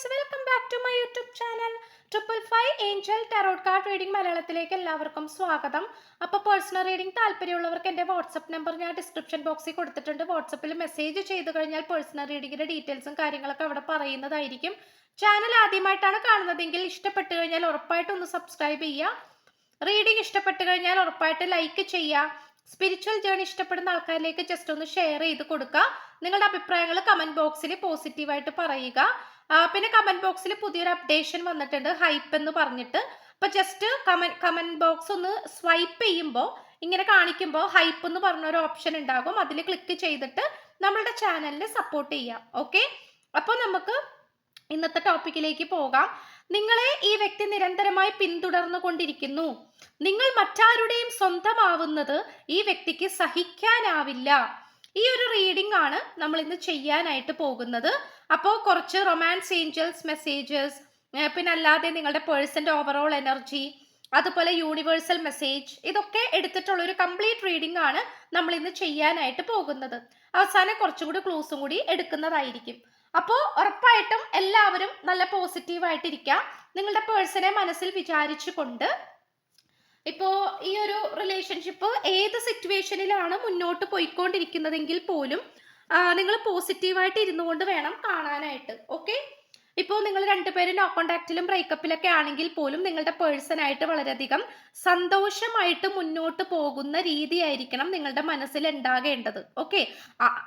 Guys welcome back to my YouTube channel triple five angel tarot card reading മലയാളത്തിലേക്ക് എല്ലാവർക്കും സ്വാഗതം. അപ്പോൾ personal reading താല്പര്യമുള്ളവർക്ക് എന്റെ വാട്സപ്പ് നമ്പർ ഞാൻ ഡിസ്ക്രിപ്ഷൻ ബോക്സിൽ കൊടുത്തിട്ടുണ്ട്. വാട്സപ്പിൽ മെസ്സേജ് ചെയ്ത് കഴിഞ്ഞാൽ പേഴ്സണൽ റീഡിങ്ങിന്റെ ഡീറ്റെയിൽസും കാര്യങ്ങളൊക്കെ അവിടെ പറയുന്നതായിരിക്കും. ചാനൽ ആദ്യമായിട്ടാണ് കാണുന്നതെങ്കിൽ ഇഷ്ടപ്പെട്ടു കഴിഞ്ഞാൽ ഉറപ്പായിട്ടും ഒന്ന് സബ്സ്ക്രൈബ് ചെയ്യുക. റീഡിംഗ് ഇഷ്ടപ്പെട്ടു കഴിഞ്ഞാൽ ഉറപ്പായിട്ട് ലൈക്ക് ചെയ്യുക. സ്പിരിച്വൽ ജേണി ഇഷ്ടപ്പെടുന്ന ആൾക്കാരിലേക്ക് ജസ്റ്റ് ഒന്ന് ഷെയർ ചെയ്ത് കൊടുക്കുക. നിങ്ങളുടെ അഭിപ്രായങ്ങൾ കമന്റ് ബോക്സിൽ പോസിറ്റീവായിട്ട് പറയുക. പിന്നെ കമന്റ് ബോക്സിൽ പുതിയൊരു അപ്ഡേഷൻ വന്നിട്ടുണ്ട്. ഹൈപ്പ് എന്ന് പറഞ്ഞിട്ട്. അപ്പൊ ജസ്റ്റ് കമന്റ് കമന്റ് ബോക്സ് ഒന്ന് സ്വൈപ്പ് ചെയ്യുമ്പോൾ ഇങ്ങനെ കാണിക്കുമ്പോൾ ഹൈപ്പ് എന്ന് പറഞ്ഞ ഒരു ഓപ്ഷൻ ഉണ്ടാകും. അതിൽ ക്ലിക്ക് ചെയ്തിട്ട് നമ്മളുടെ ചാനലിനെ സപ്പോർട്ട് ചെയ്യാം. ഓക്കെ അപ്പോൾ നമുക്ക് ഇന്നത്തെ ടോപ്പിക്കിലേക്ക് പോകാം. നിങ്ങളെ ഈ വ്യക്തി നിരന്തരമായി പിന്തുടർന്നു കൊണ്ടിരിക്കുന്നു. നിങ്ങൾ മറ്റാരുടെയും സ്വന്തമാവുന്നത് ഈ വ്യക്തിക്ക് സഹിക്കാനാവില്ല. ഈ ഒരു റീഡിംഗ് ആണ് നമ്മൾ ഇന്ന് ചെയ്യാനായിട്ട് പോകുന്നത്. അപ്പോൾ കുറച്ച് റൊമാൻസ് ഏഞ്ചൽസ് മെസ്സേജസ് പിന്നെ അല്ലാതെ നിങ്ങളുടെ പേഴ്സന്റെ ഓവറോൾ എനർജി അതുപോലെ യൂണിവേഴ്സൽ മെസ്സേജ് ഇതൊക്കെ എടുത്തിട്ടുള്ള ഒരു കംപ്ലീറ്റ് റീഡിംഗ് ആണ് നമ്മൾ ഇന്ന് ചെയ്യാനായിട്ട് പോകുന്നത്. അവസാനം കുറച്ചും കൂടി ക്ലൂസും കൂടി എടുക്കുന്നതായിരിക്കും. അപ്പോൾ ഉറപ്പായിട്ടും എല്ലാവരും നല്ല പോസിറ്റീവായിട്ടിരിക്കാം നിങ്ങളുടെ പേഴ്സണെ മനസ്സിൽ വിചാരിച്ചുകൊണ്ട് ഇപ്പോ ഈ ഒരു റിലേഷൻഷിപ്പ് ഏത് സിറ്റുവേഷനിലാണ് മുന്നോട്ട് പോയിക്കൊണ്ടിരിക്കുന്നതെങ്കിൽ പോലും നിങ്ങൾ പോസിറ്റീവായിട്ട് ഇരുന്നു കൊണ്ട് വേണം കാണാനായിട്ട്. ഓക്കെ ഇപ്പോൾ നിങ്ങൾ രണ്ടുപേരും നോ കോണ്ടാക്റ്റിലും ബ്രേക്കപ്പിലൊക്കെ ആണെങ്കിൽ പോലും നിങ്ങളുടെ പേഴ്സണായിട്ട് വളരെയധികം സന്തോഷമായിട്ട് മുന്നോട്ട് പോകുന്ന രീതിയായിരിക്കണം നിങ്ങളുടെ മനസ്സിൽ ഉണ്ടാകേണ്ടത്. ഓക്കെ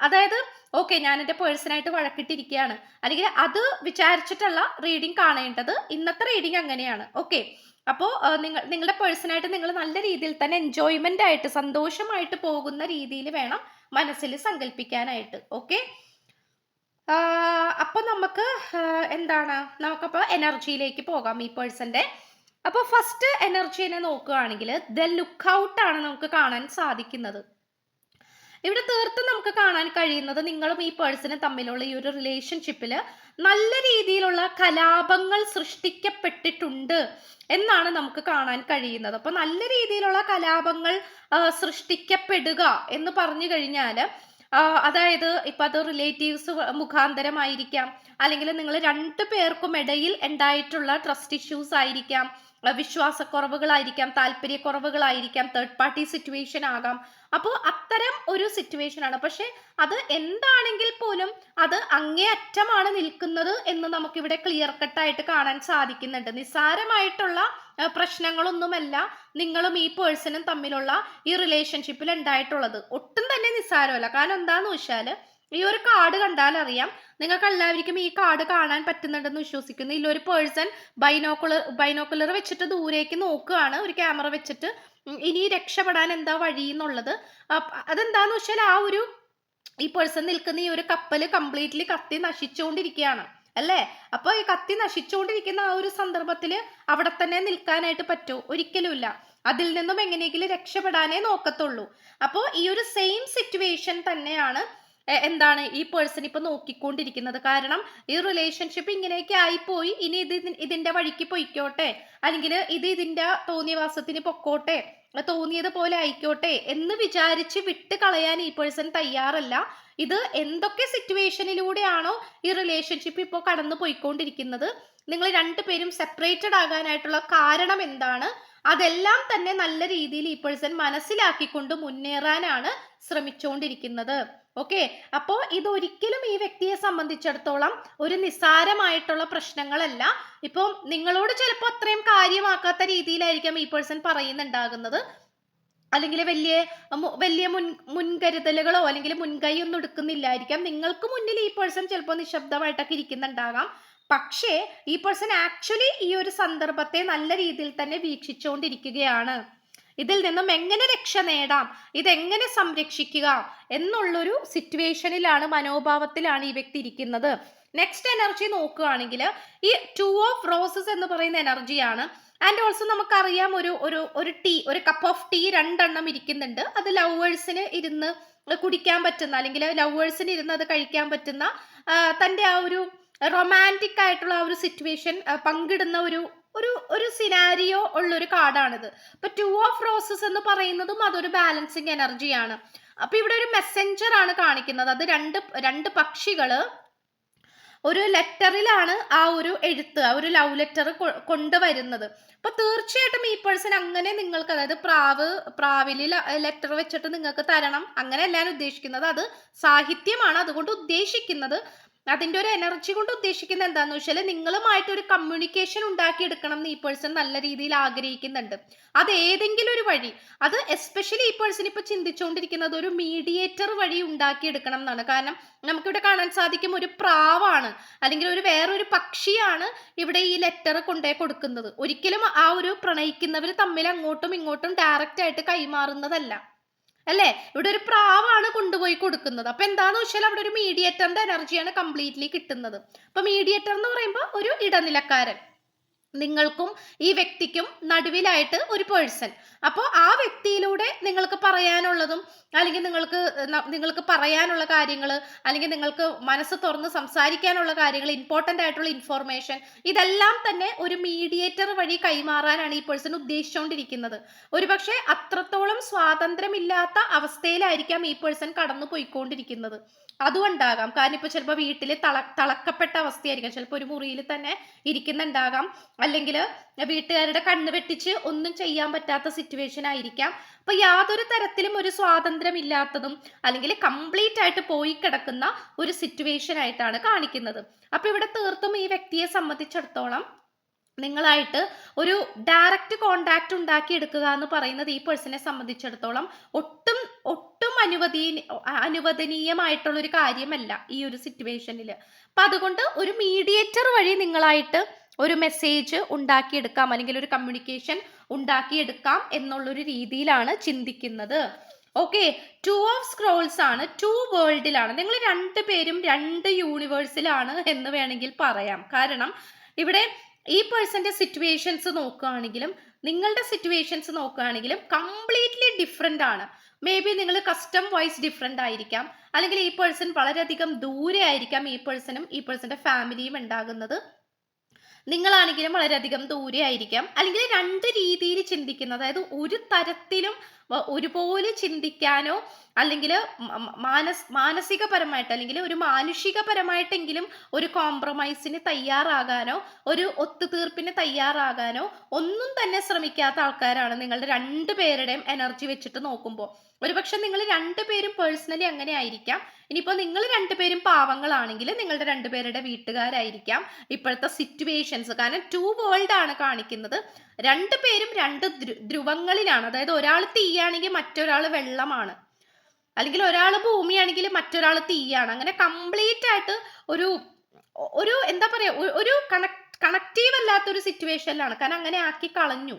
അതായത് ഓക്കെ ഞാൻ എന്റെ പേഴ്സണായിട്ട് വഴക്കിട്ടിരിക്കുകയാണ്. അല്ലെങ്കിൽ അത് വിചാരിച്ചിട്ടുള്ള റീഡിംഗ് കാണേണ്ടത് ഇന്നത്തെ റീഡിംഗ് അങ്ങനെയാണ്. ഓക്കെ അപ്പോൾ നിങ്ങൾ നിങ്ങളുടെ പേഴ്സണായിട്ട് നിങ്ങൾ നല്ല രീതിയിൽ തന്നെ എൻജോയ്മെന്റ് ആയിട്ട് സന്തോഷമായിട്ട് പോകുന്ന രീതിയിൽ വേണം മനസ്സിൽ സങ്കല്പിക്കാനായിട്ട് ഓക്കെ? അപ്പോൾ നമുക്ക് എന്താണ്? നമുക്കപ്പോൾ എനർജിയിലേക്ക് പോകാം ഈ പേഴ്സന്റെ. അപ്പോൾ ഫസ്റ്റ് എനർജീനെ നോക്കുകയാണെങ്കിൽ ദ ലുക്ക് ഔട്ട് ആണ് നമുക്ക് കാണാൻ സാധിക്കുന്നത്. ഇവിടെ തീർത്തും നമുക്ക് കാണാൻ കഴിയുന്നത് നിങ്ങളും ഈ പേഴ്സണും തമ്മിലുള്ള ഈ ഒരു റിലേഷൻഷിപ്പിൽ നല്ല രീതിയിലുള്ള കലാപങ്ങൾ സൃഷ്ടിക്കപ്പെട്ടിട്ടുണ്ട് എന്നാണ് നമുക്ക് കാണാൻ കഴിയുന്നത്. അപ്പൊ നല്ല രീതിയിലുള്ള കലാപങ്ങൾ സൃഷ്ടിക്കപ്പെടുക എന്ന് പറഞ്ഞു കഴിഞ്ഞാൽ അതായത് ഇപ്പൊ അത് റിലേറ്റീവ്സ് മുഖാന്തരമായിരിക്കാം അല്ലെങ്കിൽ നിങ്ങൾ രണ്ടു പേർക്കും ഇടയിൽ ഉണ്ടായിട്ടുള്ള ട്രസ്റ്റ് ഇഷ്യൂസ് ആയിരിക്കാം വിശ്വാസക്കുറവുകളായിരിക്കാം താല്പര്യക്കുറവുകളായിരിക്കാം തേർഡ് പാർട്ടി സിറ്റുവേഷൻ ആകാം. അപ്പോൾ അത്തരം ഒരു സിറ്റുവേഷൻ ആണ്. പക്ഷെ അത് എന്താണെങ്കിൽ പോലും അത് അങ്ങേയറ്റമാണ് നിൽക്കുന്നത് എന്ന് നമുക്കിവിടെ ക്ലിയർ കട്ടായിട്ട് കാണാൻ സാധിക്കുന്നുണ്ട്. നിസ്സാരമായിട്ടുള്ള പ്രശ്നങ്ങളൊന്നുമല്ല നിങ്ങളും ഈ പേഴ്സണും തമ്മിലുള്ള ഈ റിലേഷൻഷിപ്പിൽ ഉണ്ടായിട്ടുള്ളത്. ഒട്ടും തന്നെ നിസ്സാരമല്ല. കാരണം എന്താന്ന് വെച്ചാൽ ഈ ഒരു കാർഡ് കണ്ടാൽ അറിയാം. നിങ്ങൾക്ക് എല്ലാവർക്കും ഈ കാർഡ് കാണാൻ പറ്റുന്നുണ്ടെന്ന് വിശ്വസിക്കുന്നു. ഒരു പേഴ്സൺ ബൈനോക്കുലർ ബൈനോക്കുലർ വെച്ചിട്ട് ദൂരേക്ക് നോക്കുകയാണ്. ഒരു ക്യാമറ വെച്ചിട്ട്. ഇനി രക്ഷപ്പെടാൻ എന്താ വഴി എന്നുള്ളത്. അതെന്താന്ന് വെച്ചാൽ ആ ഒരു ഈ പേഴ്സൺ നിൽക്കുന്ന ഈ ഒരു കപ്പൽ കംപ്ലീറ്റ്ലി കത്തി നശിച്ചുകൊണ്ടിരിക്കുകയാണ്. അല്ലേ? അപ്പൊ ഈ കത്തി നശിച്ചുകൊണ്ടിരിക്കുന്ന ആ ഒരു സന്ദർഭത്തിൽ അവിടെ തന്നെ നിൽക്കാനായിട്ട് പറ്റൂ. ഒരിക്കലുമില്ല. അതിൽ നിന്നും എങ്ങനെയെങ്കിലും രക്ഷപ്പെടാനേ നോക്കത്തുള്ളൂ. അപ്പോൾ ഈ ഒരു സെയിം സിറ്റുവേഷൻ തന്നെയാണ് എന്താണ് ഈ പേഴ്സൺ ഇപ്പൊ നോക്കിക്കൊണ്ടിരിക്കുന്നത്? കാരണം ഈ റിലേഷൻഷിപ്പ് ഇങ്ങനെയൊക്കെ ആയിപ്പോയി. ഇനി ഇത് ഇതിന്റെ വഴിക്ക് പൊയ്ക്കോട്ടെ. അല്ലെങ്കിൽ ഇത് ഇതിന്റെ തോന്നിയവാസത്തിന് പൊക്കോട്ടെ. തോന്നിയത് പോലെ ആയിക്കോട്ടെ എന്ന് വിചാരിച്ച് വിട്ട് കളയാൻ ഈ പേഴ്സൺ തയ്യാറല്ല. ഇത് എന്തൊക്കെ സിറ്റുവേഷനിലൂടെയാണോ ഈ റിലേഷൻഷിപ്പ് ഇപ്പോൾ കടന്നു പോയിക്കൊണ്ടിരിക്കുന്നത് നിങ്ങൾ രണ്ടുപേരും സെപ്പറേറ്റഡ് ആകാനായിട്ടുള്ള കാരണം എന്താണ്? അതെല്ലാം തന്നെ നല്ല രീതിയിൽ ഈ പേഴ്സൺ മനസ്സിലാക്കിക്കൊണ്ട് മുന്നേറാനാണ് ശ്രമിച്ചുകൊണ്ടിരിക്കുന്നത് ഓക്കെ? അപ്പോ ഇതൊരിക്കലും ഈ വ്യക്തിയെ സംബന്ധിച്ചിടത്തോളം ഒരു നിസ്സാരമായിട്ടുള്ള പ്രശ്നങ്ങളല്ല. ഇപ്പം നിങ്ങളോട് ചിലപ്പോൾ അത്രയും കാര്യമാക്കാത്ത രീതിയിലായിരിക്കാം ഈ പേഴ്സൺ പറയുന്നുണ്ടാകുന്നത്. അല്ലെങ്കിൽ വലിയ വലിയ മുൻ മുൻകരുതലുകളോ അല്ലെങ്കിൽ മുൻകൈ ഒന്നും എടുക്കുന്നില്ലായിരിക്കാം. നിങ്ങൾക്ക് മുന്നിൽ ഈ പേഴ്സൺ ചിലപ്പോൾ നിശബ്ദമായിട്ടൊക്കെ ഇരിക്കുന്നുണ്ടാകാം. പക്ഷേ ഈ പേഴ്സൺ ആക്ച്വലി ഈ ഒരു സന്ദർഭത്തെ നല്ല രീതിയിൽ തന്നെ വീക്ഷിച്ചുകൊണ്ടിരിക്കുകയാണ്. ഇതിൽ നിന്നും എങ്ങനെ രക്ഷ നേടാം ഇതെങ്ങനെ സംരക്ഷിക്കുക എന്നുള്ളൊരു സിറ്റുവേഷനിലാണ് മനോഭാവത്തിലാണ് ഈ വ്യക്തി ഇരിക്കുന്നത്. നെക്സ്റ്റ് എനർജി നോക്കുകയാണെങ്കിൽ ഈ ടു ഓഫ് റോസസ് എന്ന് പറയുന്ന എനർജിയാണ് ആൻഡ് ഓൾസോ നമുക്കറിയാം ഒരു ഒരു ഒരു ടീ ഒരു കപ്പ് ഓഫ് ടീ രണ്ടെണ്ണം ഇരിക്കുന്നുണ്ട്. അത് ലവേഴ്സിന് ഇരുന്ന് കുടിക്കാൻ പറ്റുന്ന അല്ലെങ്കിൽ ലവേഴ്സിന് ഇരുന്ന് അത് കഴിക്കാൻ പറ്റുന്ന തന്റെ ആ ഒരു റൊമാന്റിക് ആയിട്ടുള്ള ആ ഒരു സിറ്റുവേഷൻ പങ്കിടുന്ന ഒരു ഒരു ഒരു സിനാരിയോ ഉള്ളൊരു കാർഡാണിത് ഇപ്പൊ ടു ഓഫ് റോസസ് എന്ന് പറയുന്നതും അതൊരു ബാലൻസിങ് എനർജിയാണ് അപ്പൊ ഇവിടെ ഒരു മെസ്സഞ്ചർ ആണ് കാണിക്കുന്നത്. അത് രണ്ട് രണ്ട് പക്ഷികൾ ഒരു ലെറ്ററിലാണ് ആ ഒരു എഴുത്ത് ആ ഒരു ലവ് ലെറ്റർ കൊണ്ടുവരുന്നത്. അപ്പൊ തീർച്ചയായിട്ടും ഈ പേഴ്സൺ അങ്ങനെ നിങ്ങൾക്ക് അതായത് പ്രാവ് പ്രാവിൽ ലെറ്റർ വെച്ചിട്ട് നിങ്ങൾക്ക് തരണം. അങ്ങനെയല്ല ഞാൻ ഉദ്ദേശിക്കുന്നത്. അത് സാഹിത്യമാണ്. അതുകൊണ്ട് ഉദ്ദേശിക്കുന്നത് അതിന്റെ ഒരു എനർജി കൊണ്ട് ഉദ്ദേശിക്കുന്നത് എന്താണെന്ന് വെച്ചാൽ നിങ്ങളുമായിട്ട് ഒരു കമ്മ്യൂണിക്കേഷൻ ഉണ്ടാക്കിയെടുക്കണം എന്ന് ഈ പേഴ്സൺ നല്ല രീതിയിൽ ആഗ്രഹിക്കുന്നുണ്ട്. അത് ഏതെങ്കിലും ഒരു വഴി അത് എസ്പെഷ്യലി ഈ പേഴ്സൺ ഇപ്പൊ ചിന്തിച്ചുകൊണ്ടിരിക്കുന്നത് ഒരു മീഡിയേറ്റർ വഴി ഉണ്ടാക്കിയെടുക്കണം എന്നാണ്. കാരണം നമുക്കിവിടെ കാണാൻ സാധിക്കും ഒരു പ്രാവാണ് അല്ലെങ്കിൽ ഒരു വേറൊരു പക്ഷിയാണ് ഇവിടെ ഈ ലെറ്റർ കൊണ്ടേ കൊടുക്കുന്നത്. ഒരിക്കലും ആ ഒരു പ്രണയിക്കുന്നവർ തമ്മിൽ അങ്ങോട്ടും ഇങ്ങോട്ടും ഡയറക്റ്റ് ആയിട്ട് കൈമാറുന്നതല്ല. അല്ലേ? ഇവിടെ ഒരു പ്രാവാണ് കൊണ്ടുപോയി കൊടുക്കുന്നത്. അപ്പൊ എന്താന്ന് വെച്ചാൽ അവിടെ ഒരു മീഡിയേറ്ററിന്റെ എനർജിയാണ് കംപ്ലീറ്റ്ലി കിട്ടുന്നത്. അപ്പൊ മീഡിയേറ്റർ എന്ന് പറയുമ്പോൾ ഒരു ഇടനിലക്കാരൻ. നിങ്ങൾക്കും ഈ വ്യക്തിക്കും നടുവിലായിട്ട് ഒരു പേഴ്സൺ. അപ്പോൾ ആ വ്യക്തിയിലൂടെ നിങ്ങൾക്ക് പറയാനുള്ളതും അല്ലെങ്കിൽ നിങ്ങൾക്ക് നിങ്ങൾക്ക് പറയാനുള്ള കാര്യങ്ങൾ അല്ലെങ്കിൽ നിങ്ങൾക്ക് മനസ്സ് തുറന്ന് സംസാരിക്കാനുള്ള കാര്യങ്ങൾ ഇമ്പോർട്ടന്റ് ആയിട്ടുള്ള ഇൻഫോർമേഷൻ ഇതെല്ലാം തന്നെ ഒരു മീഡിയേറ്റർ വഴി കൈമാറാനാണ് ഈ പേഴ്സൺ ഉദ്ദേശിച്ചുകൊണ്ടിരിക്കുന്നത് ഒരുപക്ഷെ അത്രത്തോളം സ്വാതന്ത്ര്യമില്ലാത്ത അവസ്ഥയിലായിരിക്കാം ഈ പേഴ്സൺ കടന്നു പോയിക്കൊണ്ടിരിക്കുന്നത് അതുകൊണ്ടാകാം. കാരണം ഇപ്പൊ ചിലപ്പോൾ വീട്ടിൽ തള തളക്കപ്പെട്ട അവസ്ഥയായിരിക്കാം. ചിലപ്പോൾ ഒരു മുറിയിൽ തന്നെ ഇരിക്കുന്നുണ്ടാകാം. അല്ലെങ്കിൽ വീട്ടുകാരുടെ കണ്ണ് വെട്ടിച്ച് ഒന്നും ചെയ്യാൻ പറ്റാത്ത സിറ്റുവേഷൻ ആയിരിക്കാം. അപ്പൊ യാതൊരു തരത്തിലും ഒരു സ്വാതന്ത്ര്യം ഇല്ലാത്തതും അല്ലെങ്കിൽ കംപ്ലീറ്റ് ആയിട്ട് പോയി കിടക്കുന്ന ഒരു സിറ്റുവേഷൻ ആയിട്ടാണ് കാണിക്കുന്നത്. അപ്പൊ ഇവിടെ തീർത്തും ഈ വ്യക്തിയെ സംബന്ധിച്ചിടത്തോളം നിങ്ങളായിട്ട് ഒരു ഡയറക്റ്റ് കോണ്ടാക്ട് ഉണ്ടാക്കി എടുക്കുക എന്ന് പറയുന്നത് ഈ പേഴ്സണെ സംബന്ധിച്ചിടത്തോളം ഒട്ടും ഒട്ടും അനുവദീ അനുവദനീയമായിട്ടുള്ള ഒരു കാര്യമല്ല ഈ ഒരു സിറ്റുവേഷനിൽ അപ്പം അതുകൊണ്ട് ഒരു മീഡിയേറ്റർ വഴി നിങ്ങളായിട്ട് ഒരു മെസ്സേജ് ഉണ്ടാക്കിയെടുക്കാം അല്ലെങ്കിൽ ഒരു കമ്മ്യൂണിക്കേഷൻ ഉണ്ടാക്കിയെടുക്കാം എന്നുള്ളൊരു രീതിയിലാണ് ചിന്തിക്കുന്നത്. ഓക്കെ ടു ഓഫ് സ്ക്രോൾസ് ആണ് ടു വേൾഡിലാണ് നിങ്ങൾ രണ്ട് പേരും രണ്ട് യൂണിവേഴ്സിലാണ് എന്ന് വേണമെങ്കിൽ പറയാം. കാരണം ഇവിടെ ഈ പേഴ്സന്റെ സിറ്റുവേഷൻസ് നോക്കുകയാണെങ്കിലും നിങ്ങളുടെ സിറ്റുവേഷൻസ് നോക്കുകയാണെങ്കിലും കംപ്ലീറ്റ്ലി ഡിഫറെന്റ് ആണ്. മേ ബി നിങ്ങൾ കസ്റ്റം വൈസ് ഡിഫറെന്റ് ആയിരിക്കാം. അല്ലെങ്കിൽ ഈ പേഴ്സൺ വളരെയധികം ദൂരെ ആയിരിക്കാം ഈ പേഴ്സണും ഈ പേഴ്സന്റെ ഫാമിലിയും ഉണ്ടാകുന്നത്. നിങ്ങളാണെങ്കിലും വളരെയധികം ദൂരെ ആയിരിക്കാം അല്ലെങ്കിൽ രണ്ട് രീതിയിൽ ചിന്തിക്കുന്ന അതായത് ഒരു തരത്തിലും ഒരുപോലെ ചിന്തിക്കാനോ അല്ലെങ്കിൽ മാനസ് മാനസികപരമായിട്ട് അല്ലെങ്കിൽ ഒരു മാനുഷികപരമായിട്ടെങ്കിലും ഒരു കോംപ്രമൈസിന് തയ്യാറാകാനോ ഒരു ഒത്തുതീർപ്പിന് തയ്യാറാകാനോ ഒന്നും തന്നെ ശ്രമിക്കാത്ത ആൾക്കാരാണ് നിങ്ങളുടെ രണ്ട് പേരുടെയും എനർജി വെച്ചിട്ട് നോക്കുമ്പോൾ ഒരുപക്ഷെ നിങ്ങൾ രണ്ടുപേരും പേഴ്സണലി അങ്ങനെ ആയിരിക്കാം. ഇനിയിപ്പോൾ നിങ്ങൾ രണ്ടുപേരും പാവങ്ങളാണെങ്കിൽ നിങ്ങളുടെ രണ്ടുപേരുടെ വീട്ടുകാരായിരിക്കാം. ഇപ്പോഴത്തെ സിറ്റുവേഷൻസ് കാരണം ടു വേൾഡ് ആണ് കാണിക്കുന്നത്. രണ്ടുപേരും രണ്ട് ധ്രുവങ്ങളിലാണ്. അതായത് ഒരാൾ തീയാണെങ്കിൽ മറ്റൊരാൾ വെള്ളമാണ്. അല്ലെങ്കിൽ ഒരാൾ ഭൂമിയാണെങ്കിൽ മറ്റൊരാൾ തീയാണ്. അങ്ങനെ കംപ്ലീറ്റ് ആയിട്ട് ഒരു ഒരു എന്താ പറയുക ഒരു കണക്ട് കണക്റ്റീവ് അല്ലാത്ത ഒരു സിറ്റുവേഷനിലാണ് കാരണം അങ്ങനെ ആക്കി കളഞ്ഞു.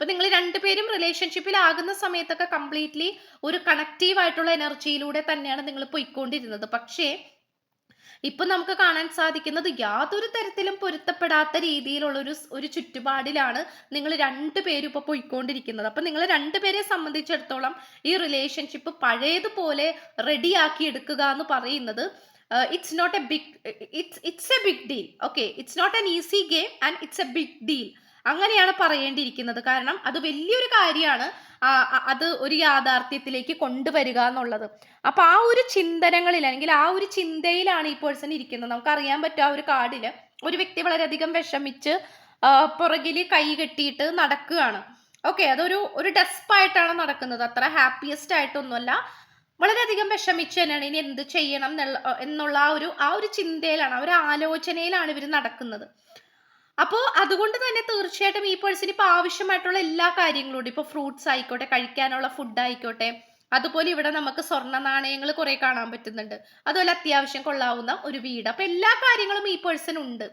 ഇപ്പൊ നിങ്ങൾ രണ്ടുപേരും റിലേഷൻഷിപ്പിൽ ആകുന്ന സമയത്തൊക്കെ കംപ്ലീറ്റ്ലി ഒരു കണക്റ്റീവ് ആയിട്ടുള്ള എനർജിയിലൂടെ തന്നെയാണ് നിങ്ങൾ പോയിക്കൊണ്ടിരുന്നത്. പക്ഷേ ഇപ്പൊ നമുക്ക് കാണാൻ സാധിക്കുന്നത് യാതൊരു തരത്തിലും പൊരുത്തപ്പെടാത്ത രീതിയിലുള്ള ഒരു ഒരു ചുറ്റുപാടിലാണ് നിങ്ങൾ രണ്ടുപേരും ഇപ്പൊ പോയിക്കൊണ്ടിരിക്കുന്നത്. അപ്പൊ നിങ്ങൾ രണ്ടുപേരെ സംബന്ധിച്ചിടത്തോളം ഈ റിലേഷൻഷിപ്പ് പഴയതുപോലെ റെഡിയാക്കി എടുക്കുക എന്ന് പറയുന്നത് it's not a big it's it's a big deal okay it's not an easy game and it's a big deal അങ്ങനെയാണ് പറയേണ്ടിയിരിക്കുന്നത്. കാരണം അത് വലിയൊരു കാര്യമാണ്. അത് ഒരു യാഥാർത്ഥ്യത്തിലേക്ക് കൊണ്ടുവരിക എന്നുള്ളത്. അപ്പൊ ആ ഒരു ചിന്തനങ്ങളിൽ അല്ലെങ്കിൽ ആ ഒരു ചിന്തയിലാണ് ഈ പേഴ്സൺ ഇരിക്കുന്നത്. നമുക്കറിയാൻ പറ്റും ആ ഒരു കാർഡിൽ ഒരു വ്യക്തി വളരെയധികം വിഷമിച്ച് പുറകിൽ കൈ കെട്ടിയിട്ട് നടക്കുകയാണ്. ഓക്കെ അതൊരു ഒരു ഡെസ്പായിട്ടാണ് നടക്കുന്നത്. അത്ര ഹാപ്പിയസ്റ്റ് ആയിട്ടൊന്നുമല്ല. വളരെയധികം വിഷമിച്ച് തന്നെയാണ് ഇനി എന്ത് ചെയ്യണം എന്നുള്ള ആ ഒരു ആ ഒരു ചിന്തയിലാണ് ആ ഒരു ആലോചനയിലാണ് ഇവർ നടക്കുന്നത്. അപ്പോൾ അതുകൊണ്ട് തന്നെ തീർച്ചയായിട്ടും ഈ പേഴ്സൺ ഇപ്പോൾ ആവശ്യമായിട്ടുള്ള എല്ലാ കാര്യങ്ങളും ഉണ്ട്. ഇപ്പോൾ ഫ്രൂട്ട്സ് ആയിക്കോട്ടെ കഴിക്കാനുള്ള ഫുഡ് ആയിക്കോട്ടെ അതുപോലെ ഇവിടെ നമുക്ക് സ്വർണ നാണയങ്ങൾ കുറെ കാണാൻ പറ്റുന്നുണ്ട്. അതുപോലെ അത്യാവശ്യം കൊള്ളാവുന്ന ഒരു വീട്. അപ്പോൾ എല്ലാ കാര്യങ്ങളും ഈ പേഴ്സൺ ഉണ്ട്.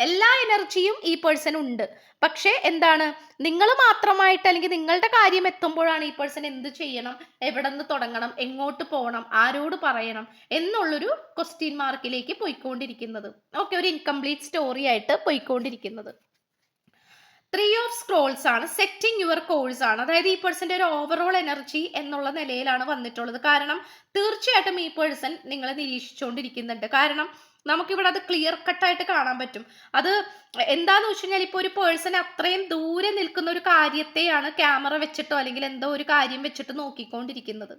എല്ലാ എനർജിയും ഈ പേഴ്സൺ ഉണ്ട്. പക്ഷേ എന്താണ്? നിങ്ങൾ മാത്രമായിട്ട് അല്ലെങ്കിൽ നിങ്ങളുടെ കാര്യം എത്തുമ്പോഴാണ് ഈ പേഴ്സൺ എന്ത് ചെയ്യണം? എവിടെ നിന്ന് തുടങ്ങണം? എങ്ങോട്ട് പോകണം? ആരോട് പറയണം? എന്നുള്ളൊരു ക്വസ്റ്റ്യൻ മാർക്കിലേക്ക് പോയിക്കൊണ്ടിരിക്കുന്നത്. ഓക്കെ ഒരു ഇൻകംപ്ലീറ്റ് സ്റ്റോറി ആയിട്ട് പോയിക്കൊണ്ടിരിക്കുന്നത്. ത്രീ ഓഫ് സ്ക്രോൾസ് ആണ് സെറ്റിംഗ് യുവർ കോഴ്സ് ആണ്. അതായത് ഈ പേഴ്സന്റെ ഒരു ഓവറോൾ എനർജി എന്നുള്ള നിലയിലാണ് വന്നിട്ടുള്ളത്. കാരണം തീർച്ചയായിട്ടും ഈ പേഴ്സൺ നിങ്ങളെ നിരീക്ഷിച്ചുകൊണ്ടിരിക്കുന്നുണ്ട്. കാരണം നമുക്കിവിടെ അത് ക്ലിയർ കട്ടായിട്ട് കാണാൻ പറ്റും. അത് എന്താന്ന് വെച്ച് കഴിഞ്ഞാൽ ഇപ്പോൾ ഒരു പേഴ്സൺ അത്രയും ദൂരെ നിൽക്കുന്ന ഒരു കാര്യത്തെയാണ് ക്യാമറ വെച്ചിട്ടോ അല്ലെങ്കിൽ എന്തോ ഒരു കാര്യം വെച്ചിട്ട് നോക്കിക്കൊണ്ടിരിക്കുന്നത്.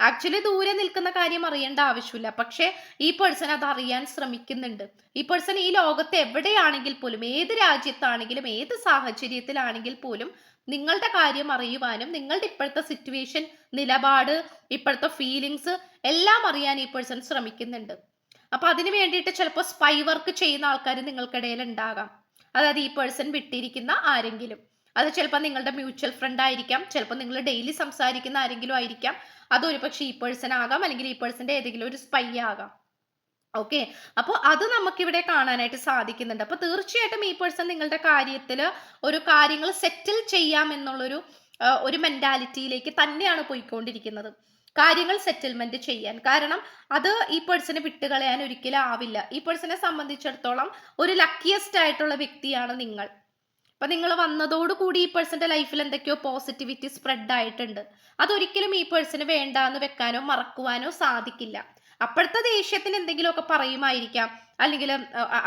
ആക്ച്വലി ദൂരെ നിൽക്കുന്ന കാര്യം അറിയേണ്ട ആവശ്യമില്ല. പക്ഷെ ഈ പേഴ്സൺ അത് അറിയാൻ ശ്രമിക്കുന്നുണ്ട്. ഈ പേഴ്സൺ ഈ ലോകത്ത് എവിടെയാണെങ്കിൽ പോലും ഏത് രാജ്യത്താണെങ്കിലും ഏത് സാഹചര്യത്തിലാണെങ്കിൽ പോലും നിങ്ങളുടെ കാര്യം അറിയുവാനും നിങ്ങളുടെ ഇപ്പോഴത്തെ സിറ്റുവേഷൻ നിലപാട് ഇപ്പോഴത്തെ ഫീലിങ്സ് എല്ലാം അറിയാൻ ഈ പേഴ്സൺ ശ്രമിക്കുന്നുണ്ട്. അപ്പൊ അതിന് വേണ്ടിയിട്ട് ചിലപ്പോൾ സ്പൈ വർക്ക് ചെയ്യുന്ന ആൾക്കാർ നിങ്ങൾക്കിടയിൽ ഉണ്ടാകാം. അതായത് ഈ പേഴ്സൺ വിട്ടിരിക്കുന്ന ആരെങ്കിലും. അത് ചിലപ്പോൾ നിങ്ങളുടെ മ്യൂച്വൽ ഫ്രണ്ട് ആയിരിക്കാം. ചിലപ്പോൾ നിങ്ങൾ ഡെയിലി സംസാരിക്കുന്ന ആരെങ്കിലും ആയിരിക്കാം. അതൊരു പക്ഷേ ഈ പേഴ്സൺ ആകാം അല്ലെങ്കിൽ ഈ പേഴ്സന്റെ ഏതെങ്കിലും ഒരു സ്പൈ ആകാം. ഓക്കെ അപ്പോൾ അത് നമുക്കിവിടെ കാണാനായിട്ട് സാധിക്കുന്നുണ്ട്. അപ്പോൾ തീർച്ചയായിട്ടും ഈ പേഴ്സൺ നിങ്ങളുടെ കാര്യത്തിൽ ഒരു കാര്യങ്ങൾ സെറ്റിൽ ചെയ്യാം എന്നുള്ളൊരു ഒരു മെന്റാലിറ്റിയിലേക്ക് തന്നെയാണ് പോയിക്കൊണ്ടിരിക്കുന്നത്. കാര്യങ്ങൾ സെറ്റിൽമെന്റ് ചെയ്യാൻ. കാരണം അത് ഈ പേഴ്സണെ വിട്ടുകളയാൻ ഒരിക്കലും ആവില്ല. ഈ പേഴ്സണെ സംബന്ധിച്ചിടത്തോളം ഒരു ലക്കിയസ്റ്റ് ആയിട്ടുള്ള വ്യക്തിയാണ് നിങ്ങൾ. അപ്പൊ നിങ്ങൾ വന്നതോടുകൂടി ഈ പേഴ്സന്റെ ലൈഫിൽ എന്തൊക്കെയോ പോസിറ്റിവിറ്റി സ്പ്രെഡ് ആയിട്ടുണ്ട്. അതൊരിക്കലും ഈ പേഴ്സന് വേണ്ടാന്ന് വെക്കാനോ മറക്കുവാനോ സാധിക്കില്ല. അപ്പോഴത്തെ ദേഷ്യത്തിന് എന്തെങ്കിലുമൊക്കെ പറയുമായിരിക്കാം. അല്ലെങ്കിൽ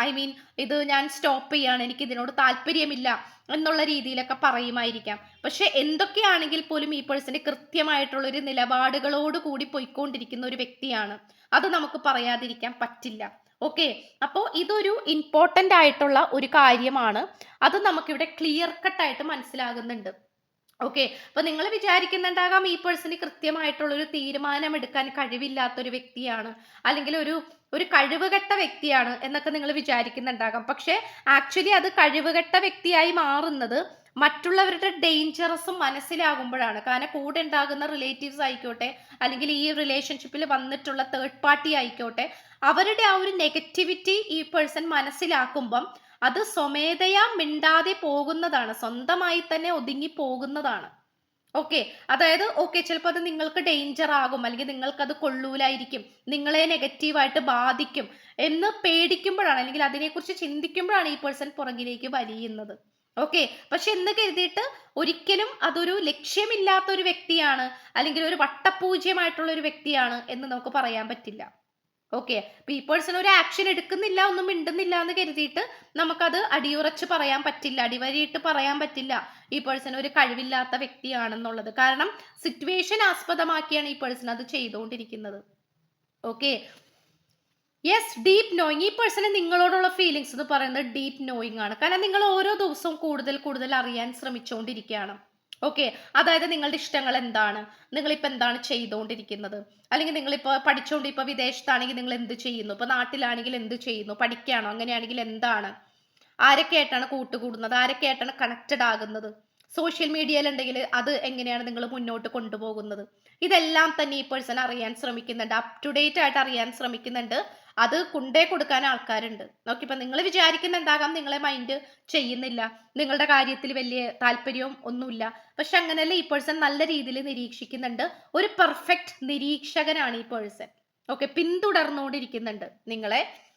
ഐ മീൻ ഇത് ഞാൻ സ്റ്റോപ്പ് ചെയ്യാണ് എനിക്ക് ഇതിനോട് താല്പര്യമില്ല എന്നുള്ള രീതിയിലൊക്കെ പറയുമായിരിക്കാം. പക്ഷെ എന്തൊക്കെയാണെങ്കിൽ പോലും ഈ പേഴ്സന്റെ കൃത്യമായിട്ടുള്ള ഒരു നിലപാടുകളോട് കൂടി പോയിക്കൊണ്ടിരിക്കുന്ന ഒരു വ്യക്തിയാണ്. അത് നമുക്ക് പറയാതിരിക്കാൻ പറ്റില്ല. ഓക്കെ അപ്പോൾ ഇതൊരു ഇമ്പോർട്ടന്റ് ആയിട്ടുള്ള ഒരു കാര്യമാണ്. അത് നമുക്കിവിടെ ക്ലിയർ കട്ടായിട്ട് മനസ്സിലാകുന്നുണ്ട്. ഓക്കെ അപ്പൊ നിങ്ങൾ വിചാരിക്കുന്നുണ്ടാകാം ഈ പേഴ്സണി കൃത്യമായിട്ടുള്ള ഒരു തീരുമാനം എടുക്കാൻ കഴിവില്ലാത്ത ഒരു വ്യക്തിയാണ് അല്ലെങ്കിൽ ഒരു ഒരു കഴിവുകെട്ട വ്യക്തിയാണ് എന്നൊക്കെ നിങ്ങൾ വിചാരിക്കുന്നുണ്ടാകാം. പക്ഷേ ആക്ച്വലി അത് കഴിവുകെട്ട വ്യക്തിയായി മാറുന്നത് മറ്റുള്ളവരുടെ ഡേഞ്ചറസും മനസ്സിലാകുമ്പോഴാണ്. കാരണം കൂടെ ഉണ്ടാകുന്ന റിലേറ്റീവ്സ് ആയിക്കോട്ടെ അല്ലെങ്കിൽ ഈ റിലേഷൻഷിപ്പിൽ വന്നിട്ടുള്ള തേർഡ് പാർട്ടി ആയിക്കോട്ടെ അവരുടെ ആ ഒരു നെഗറ്റിവിറ്റി ഈ പേഴ്സൺ മനസ്സിലാക്കുമ്പം അത് സ്വമേധയാ മിണ്ടാതെ പോകുന്നതാണ്. സ്വന്തമായി തന്നെ ഒതുങ്ങി പോകുന്നതാണ്. ഓക്കെ അതായത് ഓക്കെ ചിലപ്പോൾ അത് നിങ്ങൾക്ക് ഡേഞ്ചർ ആകും അല്ലെങ്കിൽ നിങ്ങൾക്ക് അത് കൊള്ളൂലായിരിക്കും നിങ്ങളെ നെഗറ്റീവായിട്ട് ബാധിക്കും എന്ന് പേടിക്കുമ്പോഴാണ് അല്ലെങ്കിൽ അതിനെക്കുറിച്ച് ചിന്തിക്കുമ്പോഴാണ് ഈ പേഴ്സൺ പുറകിലേക്ക് വലിയുന്നത്. ഓക്കെ പക്ഷെ എന്ന് കരുതിയിട്ട് ഒരിക്കലും അതൊരു ലക്ഷ്യമില്ലാത്ത ഒരു വ്യക്തിയാണ് അല്ലെങ്കിൽ ഒരു വട്ടപൂജ്യമായിട്ടുള്ള ഒരു വ്യക്തിയാണ് എന്ന് നമുക്ക് പറയാൻ പറ്റില്ല. ഓക്കെ അപ്പൊ ഈ പേഴ്സൺ ഒരു ആക്ഷൻ എടുക്കുന്നില്ല ഒന്നും മിണ്ടുന്നില്ല എന്ന് കരുതിയിട്ട് നമുക്കത് അടിയുറച്ച് പറയാൻ പറ്റില്ല അടിവരിയിട്ട് പറയാൻ പറ്റില്ല. ഈ പേഴ്സൺ ഒരു കഴിവില്ലാത്ത വ്യക്തിയാണെന്നുള്ളത്. കാരണം സിറ്റുവേഷൻ ആസ്പദമാക്കിയാണ് ഈ പേഴ്സൺ അത് ചെയ്തുകൊണ്ടിരിക്കുന്നത്. ഓക്കെ യെസ് ഡീപ് നോയിങ് ഈ പേഴ്സണ് നിങ്ങളോടുള്ള ഫീലിങ്സ് എന്ന് പറയുന്നത് ഡീപ് നോയിങ് ആണ്. കാരണം നിങ്ങൾ ഓരോ ദിവസവും കൂടുതൽ കൂടുതൽ അറിയാൻ ശ്രമിച്ചുകൊണ്ടിരിക്കുകയാണ്. ഓക്കെ അതായത് നിങ്ങളുടെ ഇഷ്ടങ്ങൾ എന്താണ്? നിങ്ങളിപ്പോൾ എന്താണ് ചെയ്തുകൊണ്ടിരിക്കുന്നത്? അല്ലെങ്കിൽ നിങ്ങളിപ്പോൾ പഠിച്ചുകൊണ്ട് ഇപ്പോൾ വിദേശത്താണെങ്കിൽ നിങ്ങൾ എന്ത് ചെയ്യുന്നു? ഇപ്പോൾ നാട്ടിലാണെങ്കിൽ എന്ത് ചെയ്യുന്നു? പഠിക്കുകയാണോ? അങ്ങനെയാണെങ്കിൽ എന്താണ്? ആരൊക്കെയായിട്ടാണ് കൂട്ടുകൂടുന്നത്? ആരൊക്കെയായിട്ടാണ് കണക്റ്റഡ് ആകുന്നത്? സോഷ്യൽ മീഡിയയിലുണ്ടെങ്കിൽ അത് എങ്ങനെയാണ് നിങ്ങൾ മുന്നോട്ട് കൊണ്ടുപോകുന്നത്? ഇതെല്ലാം തന്നെ ഈ പേഴ്സൺ അറിയാൻ ശ്രമിക്കുന്നുണ്ട്. അപ് ടു ഡേറ്റ് ആയിട്ട് അറിയാൻ ശ്രമിക്കുന്നുണ്ട്. അത് കൊണ്ടേ കൊടുക്കാൻ ആൾക്കാരുണ്ട്. നോക്കിയപ്പോൾ നിങ്ങൾ വിചാരിക്കുന്നുണ്ടാകാം നിങ്ങളെ മൈൻഡ് ചെയ്യുന്നില്ല. നിങ്ങളുടെ കാര്യത്തിൽ വലിയ താല്പര്യവും ഒന്നുമില്ല. പക്ഷെ അങ്ങനെയല്ല ഈ പേഴ്സൺ നല്ല രീതിയിൽ നിരീക്ഷിക്കുന്നുണ്ട്. ഒരു പെർഫെക്റ്റ് നിരീക്ഷകനാണ് ഈ പേഴ്സൺ ഓക്കെ പിന്തുടർന്നുകൊണ്ടിരിക്കുന്നുണ്ട് നിങ്ങളെ.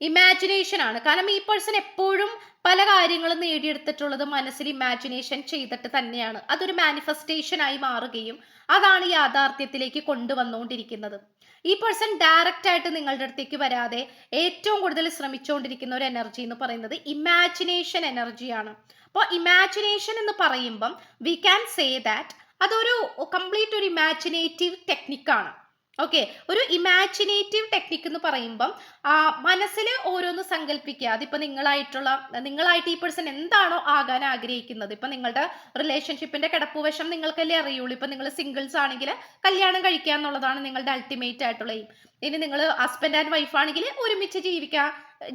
ഇമാജിനേഷൻ ആണ്. കാരണം ഈ പേഴ്സൺ എപ്പോഴും പല കാര്യങ്ങളും നേടിയെടുത്തിട്ടുള്ളത് മനസ്സിൽ ഇമാജിനേഷൻ ചെയ്തിട്ട് തന്നെയാണ്. അതൊരു മാനിഫെസ്റ്റേഷൻ ആയി മാറുകയും അതാണ് യാഥാർത്ഥ്യത്തിലേക്ക് കൊണ്ടുവന്നുകൊണ്ടിരിക്കുന്നത്. ഈ പേഴ്സൺ ഡയറക്റ്റ് ആയിട്ട് നിങ്ങളുടെ അടുത്തേക്ക് വരാതെ ഏറ്റവും കൂടുതൽ ശ്രമിച്ചുകൊണ്ടിരിക്കുന്ന ഒരു എനർജി എന്ന് പറയുന്നത് ഇമാജിനേഷൻ എനർജിയാണ് അപ്പോൾ ഇമാജിനേഷൻ എന്ന് പറയുമ്പം വി ക്യാൻ സേ ദാറ്റ് അതൊരു കംപ്ലീറ്റ് ഒരു ഇമാജിനേറ്റീവ് ടെക്നിക്കാണ് ഓക്കെ ഒരു ഇമാജിനേറ്റീവ് ടെക്നിക്ക് എന്ന് പറയുമ്പം മനസ്സിൽ ഓരോന്ന് സങ്കല്പിക്കുക അതിപ്പോൾ നിങ്ങളായിട്ടുള്ള നിങ്ങളായിട്ട് ഈ പേഴ്സൺ എന്താണോ ആകാൻ ആഗ്രഹിക്കുന്നത്. ഇപ്പം നിങ്ങളുടെ റിലേഷൻഷിപ്പിന്റെ കിടപ്പുവശം നിങ്ങൾക്കല്ലേ അറിയുള്ളൂ. ഇപ്പം നിങ്ങൾ സിംഗിൾസ് ആണെങ്കിൽ കല്യാണം കഴിക്കുക എന്നുള്ളതാണ് നിങ്ങളുടെ അൾട്ടിമേറ്റ് ആയിട്ടുള്ള എയിം ഇനി നിങ്ങൾ ഹസ്ബൻഡ് ആൻഡ് വൈഫ് ആണെങ്കിൽ ഒരുമിച്ച് ജീവിക്കുക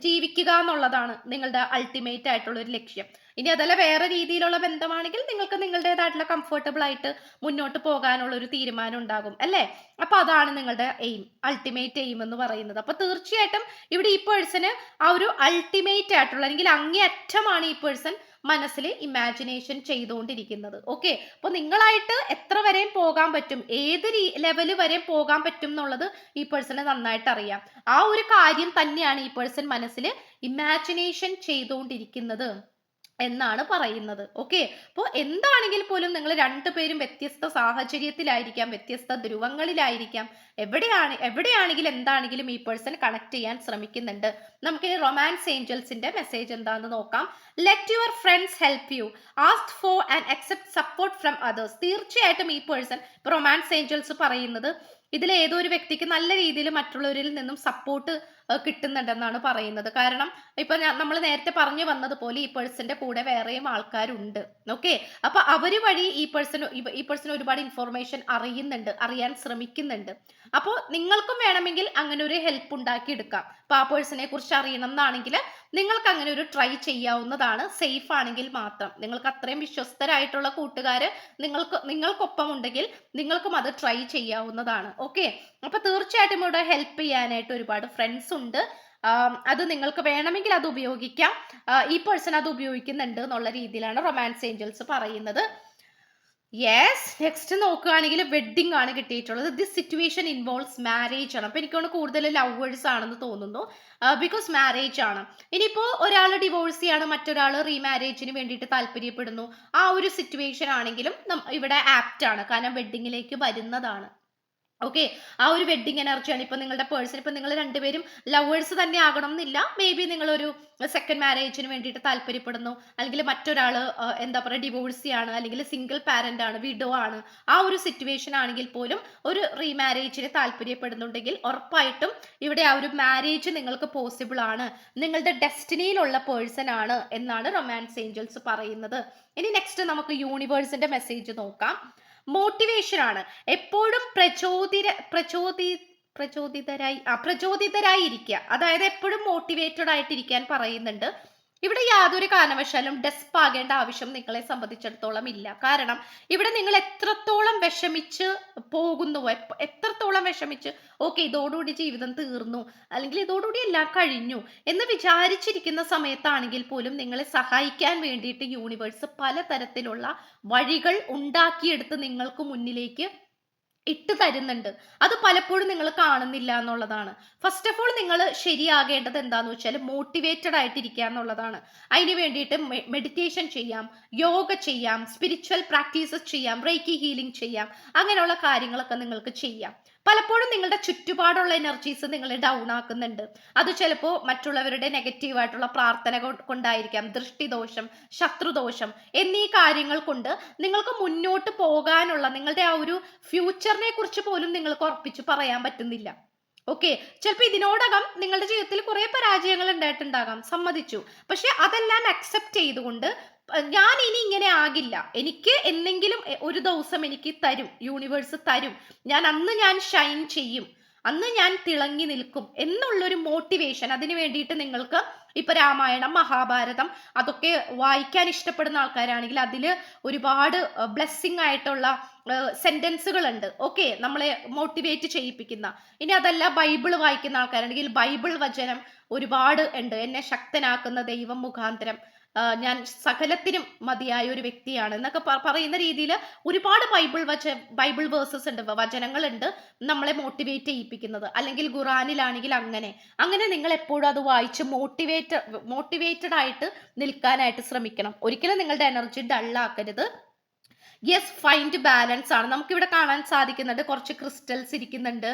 ജീവിക്കുക എന്നുള്ളതാണ് നിങ്ങളുടെ അൾട്ടിമേറ്റ് ആയിട്ടുള്ള ഒരു ലക്ഷ്യം. ഇനി അതല്ല വേറെ രീതിയിലുള്ള ബന്ധമാണെങ്കിൽ നിങ്ങൾക്ക് നിങ്ങളുടേതായിട്ടുള്ള കംഫർട്ടബിൾ ആയിട്ട് മുന്നോട്ട് പോകാനുള്ള ഒരു തീരുമാനം ഉണ്ടാകും അല്ലേ? അപ്പൊ അതാണ് നിങ്ങളുടെ എയിം അൾട്ടിമേറ്റ് എയിം എന്ന് പറയുന്നത്. അപ്പൊ തീർച്ചയായിട്ടും ഇവിടെ ഈ പേഴ്സന് ആ ഒരു അൾട്ടിമേറ്റ് ആയിട്ടുള്ള അല്ലെങ്കിൽ അങ്ങേയറ്റമാണ് ഈ പേഴ്സൺ മനസ്സിൽ ഇമാജിനേഷൻ ചെയ്തുകൊണ്ടിരിക്കുന്നത്. ഓക്കെ അപ്പോൾ നിങ്ങളായിട്ട് എത്ര വരെയും പോകാൻ പറ്റും ഏത് ലെവൽ വരെ പോകാൻ പറ്റും എന്നുള്ളത് ഈ പേഴ്സണെ നന്നായിട്ട് അറിയാം. ആ ഒരു കാര്യം തന്നെയാണ് ഈ പേഴ്സൺ മനസ്സിൽ ഇമാജിനേഷൻ ചെയ്തുകൊണ്ടിരിക്കുന്നത്. എന്നാണ് പറയുന്നത്. ഓക്കെ അപ്പോൾ എന്താണെങ്കിൽ പോലും നിങ്ങൾ രണ്ടുപേരും വ്യത്യസ്ത സാഹചര്യത്തിലായിരിക്കാം വ്യത്യസ്ത ധ്രുവങ്ങളിലായിരിക്കാം. എവിടെയാണ് എവിടെയാണെങ്കിലും എന്താണെങ്കിലും ഈ പേഴ്സൺ കണക്ട് ചെയ്യാൻ ശ്രമിക്കുന്നുണ്ട്. നമുക്ക് ഈ റൊമാൻസ് ഏഞ്ചൽസിന്റെ മെസ്സേജ് എന്താണെന്ന് നോക്കാം. Let your friends help you ask for and accept support from others തീർച്ചയായിട്ടും ഈ പേഴ്സൺ റൊമാൻസ് ഏഞ്ചൽസ് പറയുന്നത് ഇതിൽ ഏതോ ഒരു വ്യക്തിക്ക് നല്ല രീതിയിൽ മറ്റുള്ളവരിൽ നിന്നും സപ്പോർട്ട് കിട്ടുന്നുണ്ടെന്നാണ് പറയുന്നത്. കാരണം ഇപ്പൊ നമ്മൾ നേരത്തെ പറഞ്ഞു വന്നതുപോലെ ഈ പേഴ്സന്റെ കൂടെ വേറെയും ആൾക്കാരുണ്ട്. ഓക്കെ അപ്പൊ അവർ വഴി ഈ പേഴ്സൺ ഈ പേഴ്സൺ ഒരുപാട് ഇൻഫോർമേഷൻ അറിയുന്നുണ്ട് അറിയാൻ ശ്രമിക്കുന്നുണ്ട്. അപ്പോൾ നിങ്ങൾക്കും വേണമെങ്കിൽ അങ്ങനെ ഒരു ഹെൽപ്പ് ഉണ്ടാക്കിയെടുക്കാം. എടുക്കാം ആ പേഴ്സണെ കുറിച്ച് അറിയണം എന്നാണെങ്കിൽ നിങ്ങൾക്ക് അങ്ങനെ ഒരു ട്രൈ ചെയ്യാവുന്നതാണ്. സേഫ് ആണെങ്കിൽ മാത്രം. നിങ്ങൾക്ക് അത്രയും വിശ്വസ്തരായിട്ടുള്ള കൂട്ടുകാർ നിങ്ങൾക്ക് നിങ്ങൾക്കൊപ്പം ഉണ്ടെങ്കിൽ നിങ്ങൾക്കും അത് ട്രൈ ചെയ്യാവുന്നതാണ്. ഓക്കെ അപ്പൊ തീർച്ചയായിട്ടും ഇവിടെ ഹെൽപ്പ് ചെയ്യാനായിട്ട് ഒരുപാട് ഫ്രണ്ട്സ് ഉണ്ട്. അത് നിങ്ങൾക്ക് വേണമെങ്കിൽ അത് ഉപയോഗിക്കാം. ഈ പേഴ്സൺ അത് ഉപയോഗിക്കുന്നുണ്ട് എന്നുള്ള രീതിയിലാണ് റൊമാൻസ് ഏഞ്ചൽസ് പറയുന്നത്. യെസ് നെക്സ്റ്റ് നോക്കുകയാണെങ്കിൽ വെഡ്ഡിംഗ് ആണ് കിട്ടിയിട്ടുള്ളത്. ദിസ് സിറ്റുവേഷൻ ഇൻവോൾവ്സ് മാരേജ് ആണ്. അപ്പൊ എനിക്കാണ് കൂടുതൽ ലവേഴ്സ് ആണെന്ന് തോന്നുന്നു. ബിക്കോസ് മാരേജ് ആണ്. ഇനിയിപ്പോ ഒരാൾ ഡിവോഴ്സ് ചെയ്യാണ് മറ്റൊരാൾ റീമാരേജിന് വേണ്ടിയിട്ട് താല്പര്യപ്പെടുന്നു. ആ ഒരു സിറ്റുവേഷൻ ആണെങ്കിലും ഇവിടെ ആപ്റ്റ് ആണ്. കാരണം വെഡ്ഡിങ്ങിലേക്ക് വരുന്നതാണ്. ഓക്കെ ആ ഒരു വെഡ്ഡിങ് എനർജിയാണ് ഇപ്പൊ നിങ്ങളുടെ പേഴ്സൺ ഇപ്പൊ നിങ്ങൾ രണ്ടുപേരും ലവേഴ്സ് തന്നെ ആകണം എന്നില്ല മേ ബി നിങ്ങളൊരു സെക്കൻഡ് മാരേജിന് വേണ്ടിയിട്ട് താല്പര്യപ്പെടുന്നു. അല്ലെങ്കിൽ മറ്റൊരാൾ എന്താ പറയുക ഡിവോഴ്സി ആണ്. അല്ലെങ്കിൽ സിംഗിൾ പാരന്റ് ആണ് വിഡോ ആണ്. ആ ഒരു സിറ്റുവേഷൻ ആണെങ്കിൽ പോലും ഒരു റീമാരേജിന് താല്പര്യപ്പെടുന്നുണ്ടെങ്കിൽ ഉറപ്പായിട്ടും ഇവിടെ ആ ഒരു മാരേജ് നിങ്ങൾക്ക് പോസിബിൾ ആണ്. നിങ്ങളുടെ ഡെസ്റ്റിനിയിലുള്ള പേഴ്സൺ ആണ് എന്നാണ് റൊമാൻസ് ഏഞ്ചൽസ് പറയുന്നത്. ഇനി നെക്സ്റ്റ് നമുക്ക് യൂണിവേഴ്സിന്റെ മെസ്സേജ് നോക്കാം. മോട്ടിവേഷൻ ആണ്. എപ്പോഴും പ്രചോദിര പ്രചോദി പ്രചോദിതരായി ആ പ്രചോദിതരായി ഇരിക്കുക അതായത് എപ്പോഴും മോട്ടിവേറ്റഡ് ആയിട്ടിരിക്കാൻ പറയുന്നുണ്ട്. ഇവിടെ യാതൊരു കാരണവശാലും ഡെസ്പ് ആകേണ്ട ആവശ്യം നിങ്ങളെ സംബന്ധിച്ചിടത്തോളം ഇല്ല. കാരണം ഇവിടെ നിങ്ങൾ എത്രത്തോളം വിഷമിച്ച് പോകുന്നു എത്രത്തോളം വിഷമിച്ച് ഓക്കെ ഇതോടുകൂടി ജീവിതം തീർന്നു അല്ലെങ്കിൽ ഇതോടുകൂടി എല്ലാം കഴിഞ്ഞു എന്ന് വിചാരിച്ചിരിക്കുന്ന സമയത്താണെങ്കിൽ പോലും നിങ്ങളെ സഹായിക്കാൻ വേണ്ടിയിട്ട് യൂണിവേഴ്സ് പലതരത്തിലുള്ള വഴികൾ ഉണ്ടാക്കിയെടുത്ത് നിങ്ങൾക്ക് മുന്നിലേക്ക് ഇട്ട് തരുന്നുണ്ട്. അത് പലപ്പോഴും നിങ്ങൾ കാണുന്നില്ല എന്നുള്ളതാണ്. ഫസ്റ്റ് ഓഫ് ഓൾ നിങ്ങൾ ശരിയാകേണ്ടത് എന്താന്ന് വെച്ചാൽ മോട്ടിവേറ്റഡ് ആയിട്ടിരിക്കുക എന്നുള്ളതാണ്. അതിന് വേണ്ടിയിട്ട് മെഡിറ്റേഷൻ ചെയ്യാം യോഗ ചെയ്യാം സ്പിരിച്വൽ പ്രാക്ടീസസ് ചെയ്യാം റേക്കി ഹീലിംഗ് ചെയ്യാം അങ്ങനെയുള്ള കാര്യങ്ങളൊക്കെ നിങ്ങൾക്ക് ചെയ്യാം. പലപ്പോഴും നിങ്ങളുടെ ചുറ്റുപാടുള്ള എനർജീസ് നിങ്ങളെ ഡൗൺ ആക്കുന്നുണ്ട്. അത് ചിലപ്പോൾ മറ്റുള്ളവരുടെ നെഗറ്റീവ് ആയിട്ടുള്ള പ്രാർത്ഥന കൊണ്ടായിരിക്കാം. ദൃഷ്ടിദോഷം ശത്രുദോഷം എന്നീ കാര്യങ്ങൾ കൊണ്ട് നിങ്ങൾക്ക് മുന്നോട്ട് പോകാനുള്ള നിങ്ങളുടെ ആ ഒരു ഫ്യൂച്ചറിനെ കുറിച്ച് പോലും നിങ്ങൾക്ക് ഉറപ്പിച്ച് പറയാൻ പറ്റുന്നില്ല. ഓക്കെ ചിലപ്പോൾ ഇതിനോടകം നിങ്ങളുടെ ജീവിതത്തിൽ കുറെ പരാജയങ്ങൾ ഉണ്ടായിട്ടുണ്ടാകാം. സമ്മതിച്ചു. പക്ഷെ അതെല്ലാം അക്സെപ്റ്റ് ചെയ്തുകൊണ്ട് ഞാൻ ഇനി ഇങ്ങനെ ആകില്ല. എനിക്ക് എന്തെങ്കിലും ഒരു ദിവസം എനിക്ക് തരും. യൂണിവേഴ്സ് തരും. ഞാൻ അന്ന് ഞാൻ ഷൈൻ ചെയ്യും. അന്ന് ഞാൻ തിളങ്ങി നിൽക്കും എന്നുള്ളൊരു മോട്ടിവേഷൻ അതിന് വേണ്ടിയിട്ട് നിങ്ങൾക്ക് ഇപ്പൊ രാമായണം മഹാഭാരതം അതൊക്കെ വായിക്കാൻ ഇഷ്ടപ്പെടുന്ന ആൾക്കാരാണെങ്കിൽ അതിൽ ഒരുപാട് ബ്ലെസ്സിങ് ആയിട്ടുള്ള സെന്റൻസുകൾ ഉണ്ട് ഓക്കെ നമ്മളെ മോട്ടിവേറ്റ് ചെയ്യിപ്പിക്കുന്ന. ഇനി അതല്ല ബൈബിൾ വായിക്കുന്ന ആൾക്കാരാണെങ്കിൽ ബൈബിൾ വചനം ഒരുപാട് ഉണ്ട്. എന്നെ ശക്തനാക്കുന്ന ദൈവം മുഖാന്തരം ഞാൻ സകലത്തിനും മതിയായ ഒരു വ്യക്തിയാണ് എന്നൊക്കെ പറയുന്ന രീതിയിൽ ഒരുപാട് ബൈബിൾ വച ബൈബിൾ വേഴ്സസ് ഉണ്ട് വചനങ്ങളുണ്ട് നമ്മളെ മോട്ടിവേറ്റ് ചെയ്യിപ്പിക്കുന്നത്. അല്ലെങ്കിൽ ഖുറാനിലാണെങ്കിൽ അങ്ങനെ. അങ്ങനെ നിങ്ങൾ എപ്പോഴും അത് വായിച്ച് മോട്ടിവേറ്റ് മോട്ടിവേറ്റഡ് ആയിട്ട് നിൽക്കാനായിട്ട് ശ്രമിക്കണം. ഒരിക്കലും നിങ്ങളുടെ എനർജി ഡള്ളാക്കരുത് യെസ് ഫൈൻഡ് ബാലൻസ് ആണ്. നമുക്കിവിടെ കാണാൻ സാധിക്കുന്നുണ്ട്. കുറച്ച് ക്രിസ്റ്റൽസ് ഇരിക്കുന്നുണ്ട്.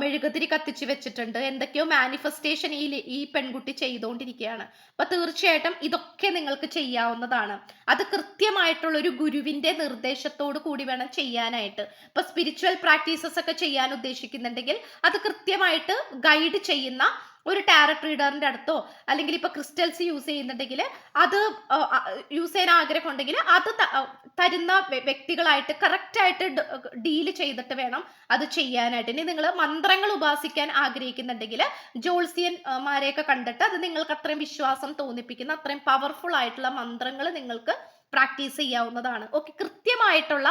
മെഴുകുതിരി കത്തിച്ച് വെച്ചിട്ടുണ്ട്. എന്തൊക്കെയോ മാനിഫെസ്റ്റേഷൻ ഈ ഈ പെൺകുട്ടി ചെയ്തുകൊണ്ടിരിക്കുകയാണ്. അപ്പൊ തീർച്ചയായിട്ടും ഇതൊക്കെ നിങ്ങൾക്ക് ചെയ്യാവുന്നതാണ്. അത് കൃത്യമായിട്ടുള്ള ഒരു ഗുരുവിന്റെ നിർദ്ദേശത്തോട് കൂടി വേണം ചെയ്യാനായിട്ട്. ഇപ്പൊ സ്പിരിച്വൽ പ്രാക്ടീസസ് ഒക്കെ ചെയ്യാൻ ഉദ്ദേശിക്കുന്നുണ്ടെങ്കിൽ അത് കൃത്യമായിട്ട് ഗൈഡ് ചെയ്യുന്ന ഒരു ടാരറ്റ് റീഡറിന്റെ അടുത്തോ അല്ലെങ്കിൽ ഇപ്പൊ ക്രിസ്റ്റൽസ് യൂസ് ചെയ്യുന്നുണ്ടെങ്കിൽ അത് യൂസ് ചെയ്യാൻ ആഗ്രഹം ഉണ്ടെങ്കിൽ അത് തരുന്ന വ്യക്തികളായിട്ട് കറക്റ്റ് ആയിട്ട് ഡീൽ ചെയ്തിട്ട് വേണം അത് ചെയ്യാനായിട്ട്. ഇനി നിങ്ങൾ മന്ത്രങ്ങൾ ഉപാസിക്കാൻ ആഗ്രഹിക്കുന്നുണ്ടെങ്കിൽ ജോൾസിയൻ ആ, മാരെയൊക്കെ കണ്ടിട്ട് അത് നിങ്ങൾക്ക് അത്രയും വിശ്വാസം തോന്നിപ്പിക്കുന്ന അത്രയും പവർഫുൾ ആയിട്ടുള്ള മന്ത്രങ്ങൾ നിങ്ങൾക്ക് പ്രാക്ടീസ് ചെയ്യാവുന്നതാണ്. ഓക്കെ കൃത്യമായിട്ടുള്ള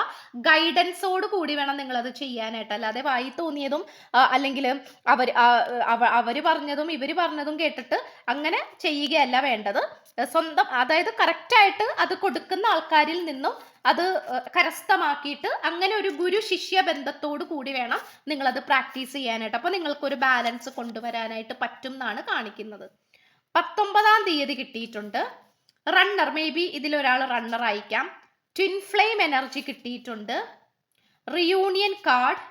ഗൈഡൻസോട് കൂടി വേണം നിങ്ങൾ അത് ചെയ്യാനായിട്ട്. അല്ലാതെ വായി തോന്നിയതും അല്ലെങ്കിൽ അവർ അവർ പറഞ്ഞതും ഇവർ പറഞ്ഞതും കേട്ടിട്ട് അങ്ങനെ ചെയ്യുകയല്ല വേണ്ടത്. സ്വന്തം അതായത് കറക്റ്റായിട്ട് അത് കൊടുക്കുന്ന ആൾക്കാരിൽ നിന്നും അത് കരസ്ഥമാക്കിയിട്ട് അങ്ങനെ ഒരു ഗുരു ശിഷ്യ ബന്ധത്തോട് കൂടി വേണം നിങ്ങൾ അത് പ്രാക്ടീസ് ചെയ്യാനായിട്ട്. അപ്പോൾ നിങ്ങൾക്കൊരു ബാലൻസ് കൊണ്ടുവരാനായിട്ട് പറ്റും എന്നാണ് കാണിക്കുന്നത്. പത്തൊമ്പതാം തീയതി കിട്ടിയിട്ടുണ്ട്. റണ്ണർ മേ ബി ഇതിലൊരാൾ റണ്ണർ ആയിരിക്കാം. ട്വിൻ ഫ്ലെയിം എനർജി കിട്ടിയിട്ടുണ്ട്. Reunion card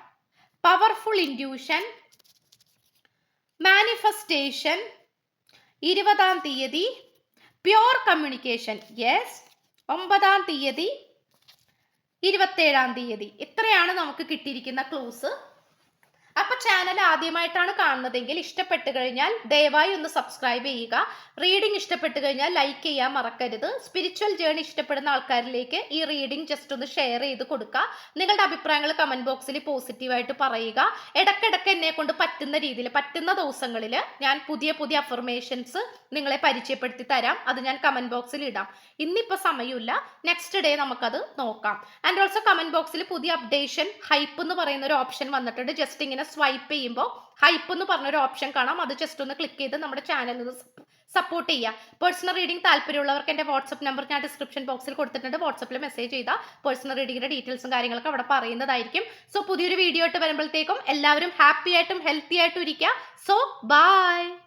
powerful intuition manifestation ഇരുപതാം തീയതി പ്യോർ കമ്മ്യൂണിക്കേഷൻ യെസ് ഒമ്പതാം തീയതി ഇരുപത്തേഴാം തീയതി. ഇത്രയാണ് നമുക്ക് കിട്ടിയിരിക്കുന്ന ക്ലൂസ് അപ്പൊ ചാനൽ ആദ്യമായിട്ടാണ് കാണുന്നതെങ്കിൽ ഇഷ്ടപ്പെട്ടു കഴിഞ്ഞാൽ ദയവായി ഒന്ന് സബ്സ്ക്രൈബ് ചെയ്യുക. റീഡിംഗ് ഇഷ്ടപ്പെട്ടു കഴിഞ്ഞാൽ ലൈക്ക് ചെയ്യാൻ മറക്കരുത്. സ്പിരിച്വൽ ജേണി ഇഷ്ടപ്പെടുന്ന ആൾക്കാരിലേക്ക് ഈ റീഡിംഗ് ജസ്റ്റ് ഒന്ന് ഷെയർ ചെയ്ത് കൊടുക്കുക. നിങ്ങളുടെ അഭിപ്രായങ്ങൾ കമന്റ് ബോക്സിൽ പോസിറ്റീവായിട്ട് പറയുക. ഇടക്കിടക്ക് എന്നെ കൊണ്ട് പറ്റുന്ന രീതിയിൽ പറ്റുന്ന ദിവസങ്ങളിൽ ഞാൻ പുതിയ പുതിയ അഫർമേഷൻസ് നിങ്ങളെ പരിചയപ്പെടുത്തി തരാം. അത് ഞാൻ കമന്റ് ബോക്സിൽ ഇടാം. ഇന്നിപ്പോൾ സമയമില്ല. നെക്സ്റ്റ് ഡേ നമുക്കത് നോക്കാം. ആൻഡ് ഓൾസോ കമന്റ് ബോക്സിൽ പുതിയ അപ്ഡേഷൻ ഹൈപ്പ് എന്ന് പറയുന്ന ഒരു ഓപ്ഷൻ വന്നിട്ടുണ്ട്. ജസ്റ്റ് ഇങ്ങനെ സ്വൈപ്പ് ചെയ്യുമ്പോൾ ഹൈപ്പ് എന്ന് പറഞ്ഞൊരു ഓപ്ഷൻ കാണാം. അത് ജസ്റ്റ് ഒന്ന് ക്ലിക്ക് ചെയ്ത് നമ്മുടെ ചാനലിൽ സപ്പോർട്ട് ചെയ്യുക പേഴ്സണൽ റീഡിംഗ് താല്പര്യമുള്ളവർക്ക് എന്റെ വാട്സപ്പ് നമ്പർ ഞാൻ ഡിസ്ക്രിപ്ഷൻ ബോക്സിൽ കൊടുത്തിട്ടുണ്ട്. വാട്സപ്പിൽ മെസ്സേജ് ചെയ്താൽ പേഴ്സണൽ റീഡിങ്ങിന്റെ ഡീറ്റെയിൽസും കാര്യങ്ങളൊക്കെ അവിടെ പറയുന്നതായിരിക്കും. സോ പുതിയൊരു വീഡിയോ ആയിട്ട് വരുമ്പോഴത്തേക്കും എല്ലാവരും ഹാപ്പി ആയിട്ടും ഹെൽത്തി ആയിട്ടും ഇരിക്കുക സോ ബൈ